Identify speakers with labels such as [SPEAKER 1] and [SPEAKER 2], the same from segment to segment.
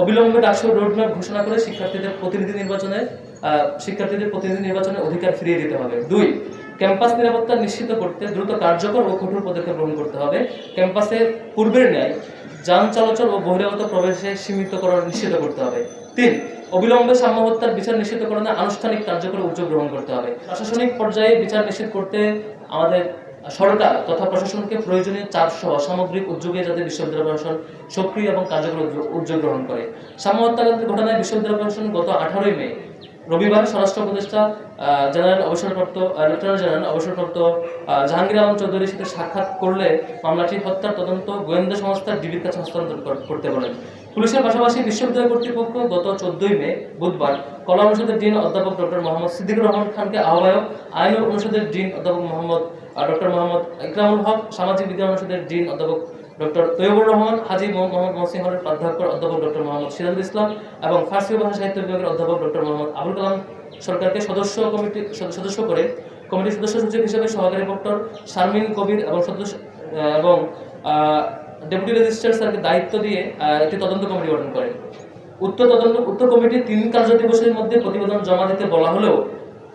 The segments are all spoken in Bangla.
[SPEAKER 1] অবিলম্বে ডাকসু রোডম্যাপ ঘোষণা করে শিক্ষার্থীদের প্রতিনিধি নির্বাচনে শিক্ষার্থীদের প্রতিনিধি নির্বাচনে অধিকার ফিরিয়ে দিতে হবে। দুই, ক্যাম্পাস নিরাপত্তা নিশ্চিত করতে দ্রুত কার্যকর ও কঠোর পদক্ষেপ গ্রহণ করতে হবে। ক্যাম্পাসে পূর্বের ন্যায় যান চলাচল ও বহিরাগত প্রবেশে সীমিত সীমিতকরণ নিশ্চিত করতে হবে। তিন, অবিলম্বে সাম্য হত্যার বিচার নিশ্চিতকরণে আনুষ্ঠানিক কার্যকর উদ্যোগ গ্রহণ করতে হবে। প্রশাসনিক পর্যায়ে বিচার নিশ্চিত করতে আমাদের সরকার তথা প্রশাসনকে প্রয়োজনীয় চাপ সহ সামগ্রিক উদ্যোগে যাতে বিশ্ববিদ্যালয় প্রশাসন সক্রিয় এবং কার্যকর উদ্যোগ গ্রহণ করে। সাম্য হত্যাকাণ্ডের ঘটনায় বিশ্ববিদ্যালয় প্রশাসন গত আঠারোই মে রবিবার স্বরাষ্ট্র উপদেষ্টা জেনারেল অবসরপ্রাপ্ত লেফটেন্যান্ট জেনারেল অবসরপ্রাপ্ত জাহাঙ্গীর আলম চৌধুরীর সাথে সাক্ষাৎ করলে মামলাটি হত্যার তদন্ত গোয়েন্দা সংস্থার ডিবির কাছে হস্তান্তর করতে বলেন। পুলিশের পাশাপাশি বিশ্ববিদ্যালয় কর্তৃপক্ষ গত চোদ্দই মে, বুধবার কলা অনুষদের ডিন অধ্যাপক ডক্টর মোহাম্মদ সিদ্দিকুর রহমান খানকে আহ্বায়ক, আইন অনুষদের ডিন অধ্যাপক মোহাম্মদ ডক্টর মোহাম্মদ ইকরামুল হক, সামাজিক বিজ্ঞান অনুষদের ডিন অধ্যাপক ডক্টর তৈয়বুর রহমান, হাজি মোহাম্মদ মহসিন হলের প্রাধ্যাপক অধ্যাপক ডক্টর মোহাম্মদ সিরাজুল ইসলাম এবং ফার্সি ভাষা সাহিত্য বিভাগের অধ্যাপক ডক্টর মোহাম্মদ আবুল কালাম সরকারকে সদস্য কমিটি সদ- সদস্য করে কমিটির সদস্য সচিব হিসেবে সহকারী ডক্টর শারমিন কবির এবং সদস্য এবং ডেপুটি রেজিস্ট্রার স্যারকে দায়িত্ব দিয়ে একটি তদন্ত কমিটি গঠন করে। উত্তর তদন্ত উত্তর কমিটি তিন কার্য দিবসের মধ্যে প্রতিবেদন জমা দিতে বলা হলেও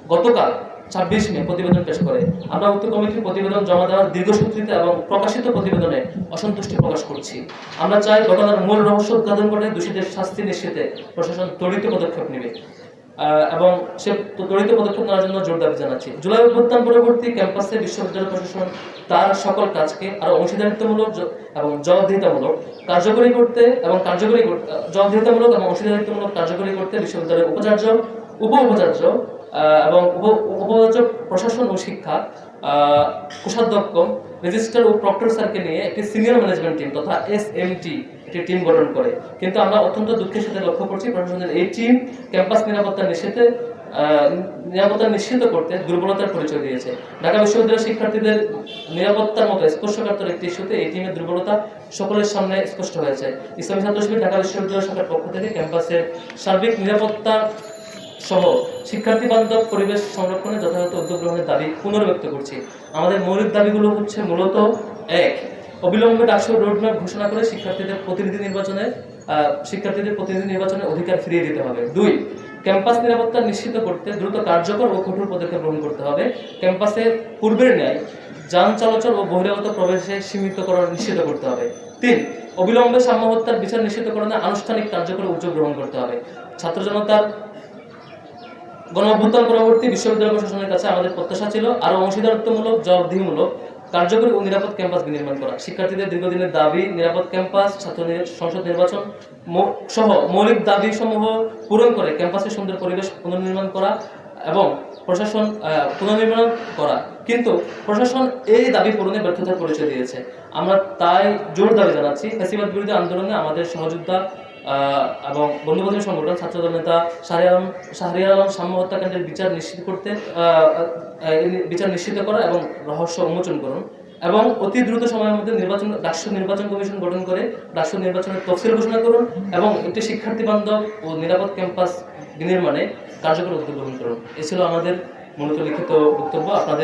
[SPEAKER 1] গতকাল ছাব্বিশ মে প্রতিবেদন পেশ করে। আমরা উক্ত কমিটির প্রতিবেদন জমা দেওয়ার দীর্ঘসূত্রিতা এবং প্রকাশিত প্রতিবেদনে অসন্তুষ্টি প্রকাশ করছি। আমরা চাই ঘটনার মূল রহস্য উদ্ঘাটন করে দোষীদের শাস্তি নিশ্চিতে প্রশাসন ত্বরিত পদক্ষেপ নেবে। এবং সে ত্বরিত পদক্ষেপ নেওয়ার জন্য জোর দাবি জানাচ্ছি। জুলাই অভ্যুত্থান পরবর্তী ক্যাম্পাসে বিশ্ববিদ্যালয় প্রশাসন তার সকল কাজকে আরও অংশীদারিত্বমূলক এবং জবাবদিহিতামূলক কার্যকরী করতে এবং কার্যকরী জবাবদিহিতামূলক এবং অংশীদারিত্বমূলক কার্যকরী করতে বিশ্ববিদ্যালয়ের উপাচার্য উপ উপাচার্য এবং উপ প্রশাসন ও শিক্ষা কোষাধ্যক্ষ রেজিস্ট্রার ও প্রক্টর স্যারকে নিয়ে একটি সিনিয়র ম্যানেজমেন্ট টিম তথা এস এম টি একটি টিম গঠন করে। কিন্তু আমরা অত্যন্ত দুঃখের সাথে লক্ষ্য করছি প্রশাসনের এই টিম ক্যাম্পাস নিরাপত্তা আহ, নিরাপত্তা নিশ্চিত করতে দুর্বলতার পরিচয় দিয়েছে। ঢাকা বিশ্ববিদ্যালয়ের শিক্ষার্থীদের নিরাপত্তার মতো স্পর্শকাতর একটি ইস্যুতে এই টিমের দুর্বলতা সকলের সামনে স্পষ্ট হয়েছে। ইসলামী ছাত্র ঢাকা বিশ্ববিদ্যালয় শাখার পক্ষ থেকে ক্যাম্পাসের সার্বিক নিরাপত্তা সহ শিক্ষার্থী বান্ধব পরিবেশ সংরক্ষণে যথাযথ উদ্যোগ গ্রহণের দাবি পুনর্ব্যক্ত করছি। আমাদের মৌলিক দাবিগুলো হচ্ছে মূলত এক, অবিলম্বে ডাকসু রোডম্যাপ ঘোষণা করে শিক্ষার্থীদের প্রতিনিধি নির্বাচনে শিক্ষার্থীদের প্রতিনিধি নির্বাচনে অধিকার ফিরিয়ে দিতে হবে। দুই, ক্যাম্পাস নিরাপত্তা নিশ্চিত করতে দ্রুত কার্যকর ও কঠোর পদক্ষেপ গ্রহণ করতে হবে। ক্যাম্পাসে পূর্বের ন্যায় যান চলাচল ও বহিরাগত প্রবেশে সীমিতকরণ নিশ্চিত করতে হবে। তিন, অবিলম্বে সাম্য হত্যার বিচার নিশ্চিতকরণে আনুষ্ঠানিক কার্যকর উদ্যোগ গ্রহণ করতে হবে। ছাত্র জনতার গণ অভ্যুত্থান পরবর্তী বিশ্ববিদ্যালয় প্রশাসনের কাছে আমাদের প্রত্যাশা ছিল আরও অংশীদারিত্বমূলক, জবাবদিহিমূলক, কার্যকরী ও নিরাপদ ক্যাম্পাস বিনির্মাণ করা। শিক্ষার্থীদের দীর্ঘদিনের দাবি, নিরাপদ ক্যাম্পাস ছাত্র সংসদ নির্বাচন সহ মৌলিক দাবি সমূহ পূরণ করে ক্যাম্পাসে সুন্দর পরিবেশ পুনর্নির্মাণ করা এবং প্রশাসন পুনর্নির্মাণ করা। কিন্তু প্রশাসন এই দাবি পূরণে ব্যর্থতার পরিচয় দিয়েছে। আমরা তাই জোর দাবি জানাচ্ছি। ফ্যাসিবাদ বিরোধী আন্দোলনে আমাদের সহযোদ্ধা এবং বন্ধুবান্ধব সংগঠন ছাত্রদল নেতা শাহরিয়ার আলম শাহরিয়ার আলম সাম্য বিচার নিশ্চিত করতে বিচার নিশ্চিত করা এবং রহস্য উন্মোচন করুন। এবং অতি দ্রুত সময়ের মধ্যে নির্বাচন রাষ্ট্র নির্বাচন কমিশন গঠন করে রাষ্ট্র নির্বাচনের তফসিল ঘোষণা করুন এবং একটি শিক্ষার্থী বান্ধব ও নিরাপদ ক্যাম্পাস বিনির্মাণে কার্যকর উদ্যোগ গ্রহণ করুন। এ ছিল আমাদের মূলত লিখিত বক্তব্য। আপনাদের